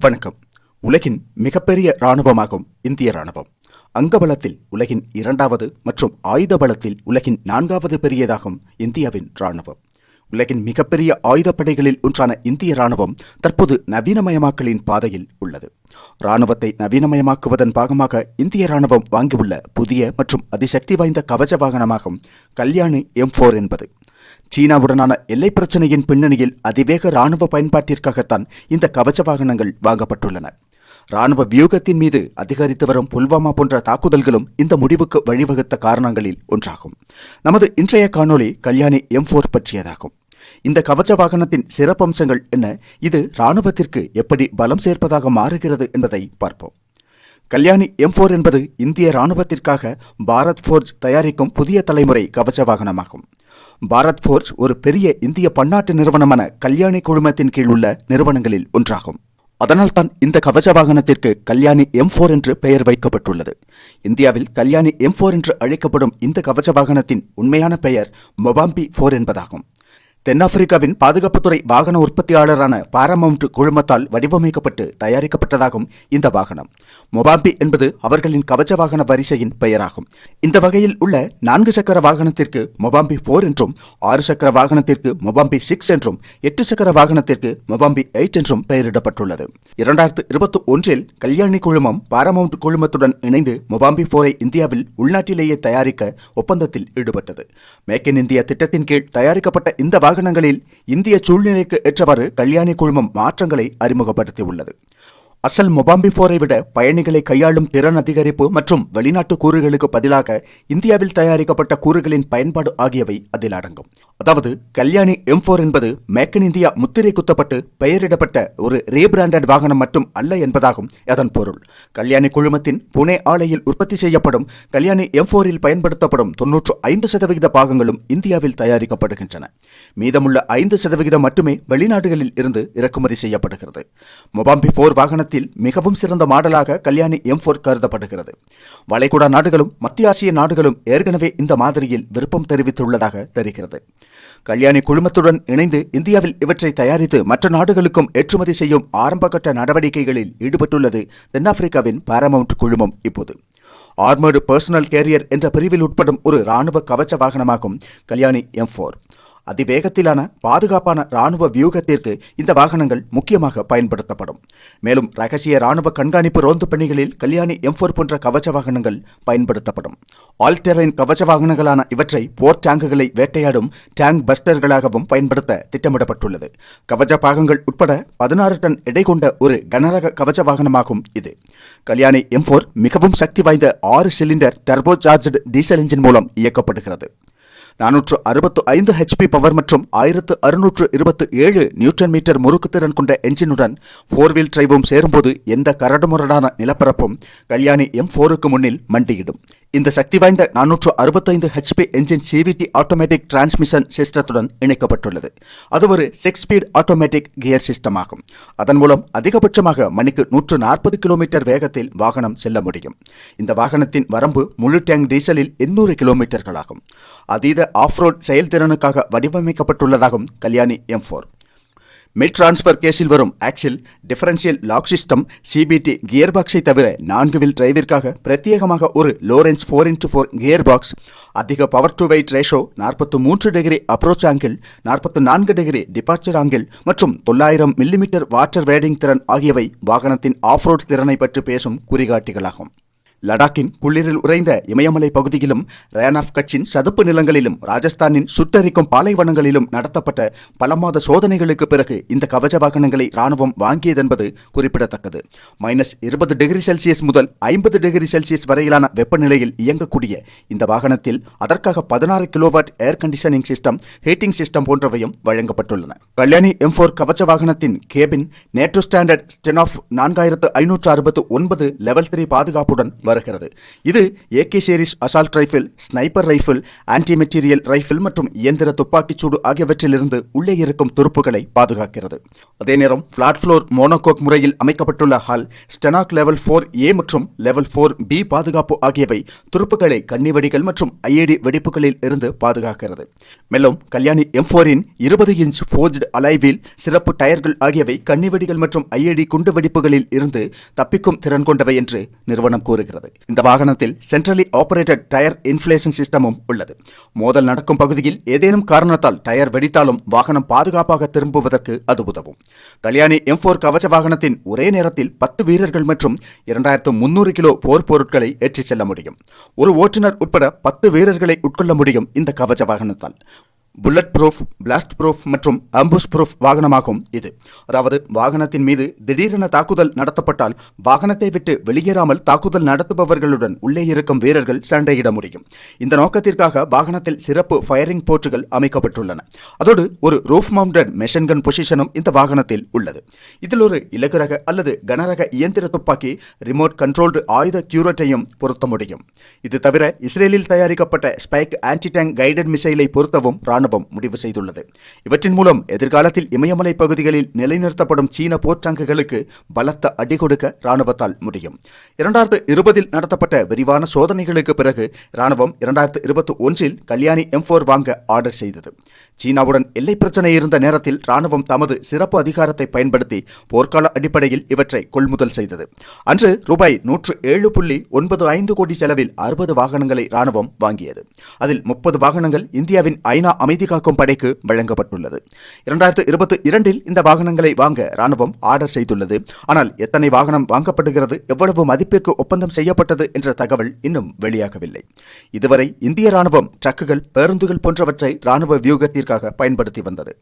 வணக்கம். உலகின் மிகப்பெரிய இராணுவமாகும் இந்திய இராணுவம். அங்கபலத்தில் உலகின் இரண்டாவது மற்றும் ஆயுத பலத்தில் உலகின் நான்காவது பெரியதாகும் இந்தியாவின் இராணுவம். உலகின் மிகப்பெரிய ஆயுதப்படைகளில் ஒன்றான இந்திய இராணுவம் தற்போது நவீனமயமாக்கலின் பாதையில் உள்ளது. இராணுவத்தை நவீனமயமாக்குவதன் பாகமாக இந்திய இராணுவம் வாங்கியுள்ள புதிய மற்றும் அதிசக்தி வாய்ந்த கவச வாகனமாகும் கல்யாணி எம் ஃபோர் என்பது. சீனாவுடனான எல்லை பிரச்சனையின் பின்னணியில் அதிவேக ராணுவ பயன்பாட்டிற்காகத்தான் இந்த கவச வாகனங்கள் வாங்கப்பட்டுள்ளன. ராணுவ வியூகத்தின் மீது அதிகரித்து வரும் புல்வாமா போன்ற தாக்குதல்களும் இந்த முடிவுக்கு வழிவகுத்த காரணங்களில் ஒன்றாகும். நமது இன்றைய காணொளி கல்யாணி எம் ஃபோர் பற்றியதாகும். இந்த கவச வாகனத்தின் சிறப்பம்சங்கள் என்ன? இது ராணுவத்திற்கு எப்படி பலம் சேர்ப்பதாக மாறுகிறது என்பதை பார்ப்போம். கல்யாணி எம் ஃபோர் என்பது இந்திய ராணுவத்திற்காக பாரத் ஃபோர்ஜ் தயாரிக்கும் புதிய தலைமுறை கவச வாகனமாகும். பாரத் ஃபோர்ஜ் ஒரு பெரிய இந்திய பன்னாட்டு நிறுவனமான கல்யாணி குழுமத்தின் கீழ் உள்ள நிறுவனங்களில் ஒன்றாகும். அதனால்தான் இந்த கவச வாகனத்திற்கு கல்யாணி எம் ஃபோர் என்று பெயர் வைக்கப்பட்டுள்ளது. இந்தியாவில் கல்யாணி எம் ஃபோர் என்று அழைக்கப்படும் இந்த கவச வாகனத்தின் உண்மையான பெயர் மொபாம்பி ஃபோர் என்பதாகும். தென்னாப்பிரிக்காவின் பாதுகாப்புத்துறை வாகன உற்பத்தியாளரான பாரமவுண்ட் குழுமத்தால் வடிவமைக்கப்பட்டு தயாரிக்கப்பட்டதாகும் இந்த வாகனம். மொபாம்பி என்பது அவர்களின் கவச வாகன வரிசையின் பெயராகும். இந்த வகையில் உள்ள நான்கு சக்கர வாகனத்திற்கு மொபாம்பி போர் என்றும் ஆறு சக்கர வாகனத்திற்கு மொபாம்பி சிக்ஸ் என்றும் எட்டு சக்கர வாகனத்திற்கு மொபாம்பி எயிட் என்றும் பெயரிடப்பட்டுள்ளது. இரண்டாயிரத்து இருபத்தி ஒன்றில் கல்யாணி குழுமம் பாரமவுண்ட் குழுமத்துடன் இணைந்து மொபாம்பி போரை இந்தியாவில் உள்நாட்டிலேயே தயாரிக்க ஒப்பந்தத்தில் ஈடுபட்டது. மேக் இன் இந்தியா திட்டத்தின் கீழ் தயாரிக்கப்பட்ட இந்த வாகனம் வாகனங்களில் இந்திய சூழ்நிலைக்கு ஏற்றவாறு கல்யாணி குழுமம் மாற்றங்களை அறிமுகப்படுத்தியுள்ளது. அசல் மொபாம்பி போரை விட பயணிகளை கையாளும் திறன் அதிகரிப்பு மற்றும் வெளிநாட்டு கூறுகளுக்கு பதிலாக இந்தியாவில் தயாரிக்கப்பட்ட கூறுகளின் பயன்பாடு ஆகியவை அதில் அடங்கும். அதாவது கல்யாணி எம் போர் என்பது மேக் இன் இந்தியா முத்திரை குத்தப்பட்டு பெயரிடப்பட்ட ஒரு ரீபிராண்டட் வாகனம் மட்டும் அல்ல என்பதாகும் அதன் பொருள். கல்யாணி குழுமத்தின் புனே ஆலையில் உற்பத்தி செய்யப்படும் கல்யாணி எம் போரில் பயன்படுத்தப்படும் தொன்னூற்று ஐந்து சதவிகித பாகங்களும் இந்தியாவில் தயாரிக்கப்படுகின்றன. மீதமுள்ள ஐந்து சதவிகிதம் மட்டுமே வெளிநாடுகளில் இருந்து இறக்குமதி செய்யப்படுகிறது. மொபாம்பி போர் வாகனத்தில் மிகவும் சிறந்த மாடலாக கல்யாணி எம் ஃபோர் கருதப்படுகிறது. வளைகுடா நாடுகளும் மத்திய ஆசிய நாடுகளும் ஏற்கனவே இந்த மாதிரியில் விருப்பம் தெரிவித்துள்ளதாக தெரிகிறது. கல்யாணி குழுமத்துடன் இணைந்து இந்தியாவில் இவற்றை தயாரித்து மற்ற நாடுகளுக்கும் ஏற்றுமதி செய்யும் ஆரம்பகட்ட நடவடிக்கைகளில் ஈடுபட்டுள்ளது தென்னாப்பிரிக்காவின் பாரமவுண்ட் குழுமம் இப்போது. ஆர்மர்டு பர்சனல் கேரியர் என்ற பிரிவில் உட்படும் ஒரு ராணுவ கவச வாகனமாகும் கல்யாணி எம் ஃபோர் அதிவேகத்திலான பாதுகாப்பான ராணுவ வியூகத்திற்கு இந்த வாகனங்கள் முக்கியமாக பயன்படுத்தப்படும். மேலும் ரகசிய ராணுவ கண்காணிப்பு ரோந்து பணிகளில் கல்யாணி எம் ஃபோர் போன்ற கவச வாகனங்கள் பயன்படுத்தப்படும். ஆல்டெரைன் கவச வாகனங்களான இவற்றை போர் டேங்குகளை வேட்டையாடும் டேங்க் பஸ்டர்களாகவும் பயன்படுத்த திட்டமிடப்பட்டுள்ளது. கவச பாகங்கள் உட்பட பதினாறு டன் எடை கொண்ட ஒரு கனரக கவச வாகனமாகும் இது. கல்யாணி எம் ஃபோர் மிகவும் சக்தி வாய்ந்த ஆறு cylinder turbo charged diesel engine மூலம் இயக்கப்படுகிறது. நானூற்று அறுபத்து ஐந்து ஹெச்பி பவர் மற்றும் ஆயிரத்து அறுநூற்று இருபத்து ஏழு நியூட்டன் மீட்டர் முறுக்கு திறன் கொண்ட என்ஜினுடன் ஃபோர் வீல் டிரைவும் சேரும்போது எந்த கரடுமுரடான நிலப்பரப்பும் கல்யாணி எம் ஃபோருக்கு முன்னில் மண்டியிடும். இந்த சக்தி வாய்ந்த நானூற்று அறுபத்தைந்து HP engine CVT automatic transmission சிஸ்டத்துடன் இணைக்கப்பட்டுள்ளது. அது ஒரு six speed automatic gear system ஆகும். அதன் மூலம் அதிகபட்சமாக மணிக்கு நூற்று நாற்பது கிலோமீட்டர் வேகத்தில் வாகனம் செல்ல முடியும். இந்த வாகனத்தின் வரம்பு முழு டேங்க் டீசலில் எண்ணூறு கிலோமீட்டர்களாகும். அதீத ஆஃப்ரோட் செயல்திறனுக்காக வடிவமைக்கப்பட்டுள்ளதாகும் Kalyani M four mid transfer கேஸில் வரும் axle differential lock system CBT gear பாக்ஸை தவிர நான்கு வில் டிரைவிற்காக பிரத்யேகமாக ஒரு Lorenz four into four gear box அதிக பவர் டு வெயிட் ரேஷோ நாற்பத்து மூன்று டிகிரி அப்ரோச் ஆங்கிள் நாற்பத்து நான்கு டிகிரி டிபார்ச்சர் ஆங்கிள் மற்றும் தொள்ளாயிரம் மில்லிமீட்டர் வாட்டர் வேடிங் திறன் ஆகியவை வாகனத்தின் ஆஃப்ரோட் திறனை பற்றி பேசும் குறிகாட்டிகளாகும். லடாக்கின் குளிரில் உறைந்த இமயமலை பகுதியிலும் ரேனாஃப் கட்சின் சதுப்பு நிலங்களிலும் ராஜஸ்தானின் சுட்டரிக்கும் பாலைவனங்களிலும் நடத்தப்பட்ட பல மாத சோதனைகளுக்கு பிறகு இந்த கவச வாகனங்களை ராணுவம் வாங்கியதென்பது குறிப்பிடத்தக்கது. மைனஸ் இருபது டிகிரி செல்சியஸ் முதல் ஐம்பது டிகிரி செல்சியஸ் வரையிலான வெப்பநிலையில் இயங்கக்கூடிய இந்த வாகனத்தில் அதற்காக பதினாறு kilowatt air conditioning system heating system போன்றவையும் வழங்கப்பட்டுள்ளன. கல்யாணி எம் ஃபோர் கவச வாகனத்தின் cabin NATO standard STANAG நான்காயிரத்து ஐநூற்று அறுபத்து ஒன்பது லெவல் த்ரீ பாதுகாப்புடன் வருகிறது. இது AK series assault rifle sniper rifle anti material rifle மற்றும் இயந்திர துப்பாக்கிச்சூடு ஆகியவற்றிலிருந்து உள்ளே இருக்கும் துருப்புகளை பாதுகாக்கிறது. அதே நேரம் பிளாட் ஃப்ளோர் மோனோகோக் முறையில் அமைக்கப்பட்டுள்ள hull STANAG level four A மற்றும் லெவல் ஃபோர் பி பாதுகாப்பு ஆகியவை துருப்புகளை கன்னிவெடிகள் மற்றும் ஐஏடி வெடிப்புகளில் இருந்து பாதுகாக்கிறது. மேலும் கல்யாணி எம் ஃபோரின் இருபது இன்ச் ஃபோர்ஜ்டு அலைவில் சிறப்பு டயர்கள் ஆகியவை கன்னிவெடிகள் மற்றும் ஐஏடி குண்டு வெடிப்புகளில் இருந்து தப்பிக்கும் திறன் கொண்டவை என்று நிறுவனம் கூறுகிறது. இந்த வாகனத்தில் சென்ட்ரலி ஆபரேட்டட் டயர் இன்ஃப்ளேஷன் சிஸ்டமும் உள்ளது. மோதல் நடக்கும் பகுதியில் ஏதேனும் காரணத்தால் டயர் வெடித்தாலும் வாகனம் பாதுகாப்பாக திரும்புவதற்கு அது உதவும். கல்யாணி எம் ஃபோர் கவச வாகனத்தின் ஒரே நேரத்தில் பத்து வீரர்கள் மற்றும் இரண்டாயிரத்து முன்னூறு கிலோ போர் பொருட்களை ஏற்றிச் செல்ல முடியும். ஒரு ஓட்டுநர் உட்பட பத்து வீரர்களை உட்கொள்ள முடியும் இந்த கவச வாகனத்தால். புல்லட் ப்ரூஃப் பிளாஸ்ட் ப்ரூஃப் மற்றும் அம்புஷ் ப்ரூஃப் வாகனமாகும் இது. அதாவது வாகனத்தின் மீது திடீரென தாக்குதல் நடத்தப்பட்டால் வாகனத்தை விட்டு வெளியேறாமல் தாக்குதல் நடத்துபவர்களுடன் உள்ளே இருக்கும் வீரர்கள் சண்டையிட முடியும். இந்த நோக்கத்திற்காக வாகனத்தில் சிறப்பு ஃபயரிங் போர்ட்டுகள் அமைக்கப்பட்டுள்ளன. அதோடு ஒரு ரூஃப் மவுண்டட் மெஷின்கன் பொசிஷனும் இந்த வாகனத்தில் உள்ளது. இதில் ஒரு இலகுரக அல்லது கனரக இயந்திர துப்பாக்கி ரிமோட் கண்ட்ரோல்டு ஆயுத கியூரட்டையும் பொருத்த முடியும். இது தவிர இஸ்ரேலில் தயாரிக்கப்பட்ட ஸ்பைக் ஆன்டி டேங்க் கைடட் மிசைலை பொருத்தவும் ராணுவம் முடிவு செய்துள்ளது. இவற்றின் மூலம் எதிர்காலத்தில் இமயமலை பகுதிகளில் நிலைநிறுத்தப்படும் சீன போர்ச்சங்குகளுக்கு பலத்த அடி கொடுக்க ராணுவத்தால் முடியும். இரண்டாயிரத்து இருபதில் நடத்தப்பட்ட விரிவான சோதனைகளுக்கு பிறகு ராணுவம் இரண்டாயிரத்து இருபத்தி ஒன்றில் கல்யாணி எம் ஃபோர் வாங்க ஆர்டர் செய்தது. சீனாவுடன் எல்லை பிரச்சனை இருந்த நேரத்தில் ராணுவம் தமது சிறப்பு அதிகாரத்தை பயன்படுத்தி போர்க்கால அடிப்படையில் இவற்றை கொள்முதல் செய்தது. அன்று ரூபாய் நூற்று ஏழு புள்ளி ஒன்பது ஐந்து கோடி செலவில் அறுபது வாகனங்களை ராணுவம் வாங்கியது. அதில் முப்பது வாகனங்கள் இந்தியாவின் ஐநா அமைதி காக்கும் படைக்கு வழங்கப்பட்டுள்ளது. இரண்டாயிரத்து இருபத்தி இரண்டில் இந்த வாகனங்களை வாங்க ராணுவம் ஆர்டர் செய்துள்ளது. ஆனால் எத்தனை வாகனம் வாங்கப்படுகிறது எவ்வளவு மதிப்பிற்கு ஒப்பந்தம் செய்யப்பட்டது என்ற தகவல் இன்னும் வெளியாகவில்லை. இதுவரை இந்திய ராணுவம் ட்ரக்குகள் பேருந்துகள் போன்றவற்றை ராணுவ தாக்குதலுக்காக பயன்படுத்தி வந்தது.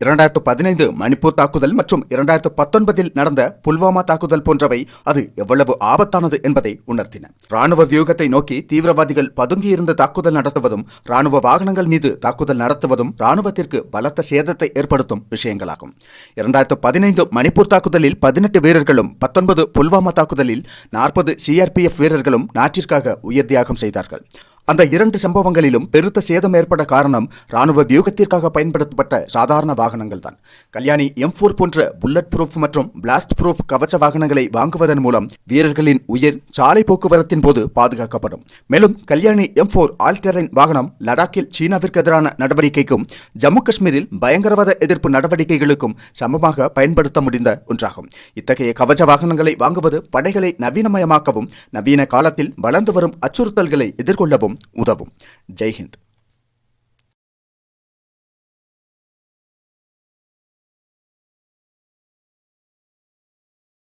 இரண்டாயிரத்து பதினைந்து மணிப்பூர் தாக்குதல் மற்றும் இரண்டாயிரத்து பத்தொன்பதில் நடந்த புல்வாமா தாக்குதல் போன்றவை அது எவ்வளவு ஆபத்தானது என்பதை உணர்த்தின. ராணுவ வியூகத்தை நோக்கி தீவிரவாதிகள் பதுங்கியிருந்து தாக்குதல் நடத்துவதும் ராணுவ வாகனங்கள் மீது தாக்குதல் நடத்துவதும் ராணுவத்திற்கு பலத்த சேதத்தை ஏற்படுத்தும் விஷயங்களாகும். இரண்டாயிரத்து பதினைந்து மணிப்பூர் தாக்குதலில் பதினெட்டு வீரர்களும் பத்தொன்பது புல்வாமா தாக்குதலில் நாற்பது சிஆர்பிஎஃப் வீரர்களும் நாட்டிற்காக உயிர் தியாகம் செய்தார்கள். அந்த இரண்டு சம்பவங்களிலும் பெருத்த சேதம் ஏற்பட காரணம் ராணுவ வியூகத்திற்காக பயன்படுத்தப்பட்ட சாதாரண வாகனங்கள் தான் கல்யாணி எம் போர் போன்ற புல்லட் ப்ரூஃப் மற்றும் பிளாஸ்ட் ப்ரூஃப் கவச வாகனங்களை வாங்குவதன் மூலம் வீரர்களின் உயிர் சாலை போக்குவரத்தின் போது பாதுகாக்கப்படும். மேலும் கல்யாணி எம் போர் ஆல்டரின் வாகனம் லடாக்கில் சீனாவிற்கு எதிரான நடவடிக்கைக்கும் ஜம்மு காஷ்மீரில் பயங்கரவாத எதிர்ப்பு நடவடிக்கைகளுக்கும் சமமாக பயன்படுத்த முடிந்த ஒன்றாகும். இத்தகைய கவச வாகனங்களை வாங்குவது படைகளை நவீனமயமாக்கவும் நவீன காலத்தில் வளர்ந்து வரும் அச்சுறுத்தல்களை எதிர்கொள்ளவும் உதவும். ஜெய்ஹிந்த்.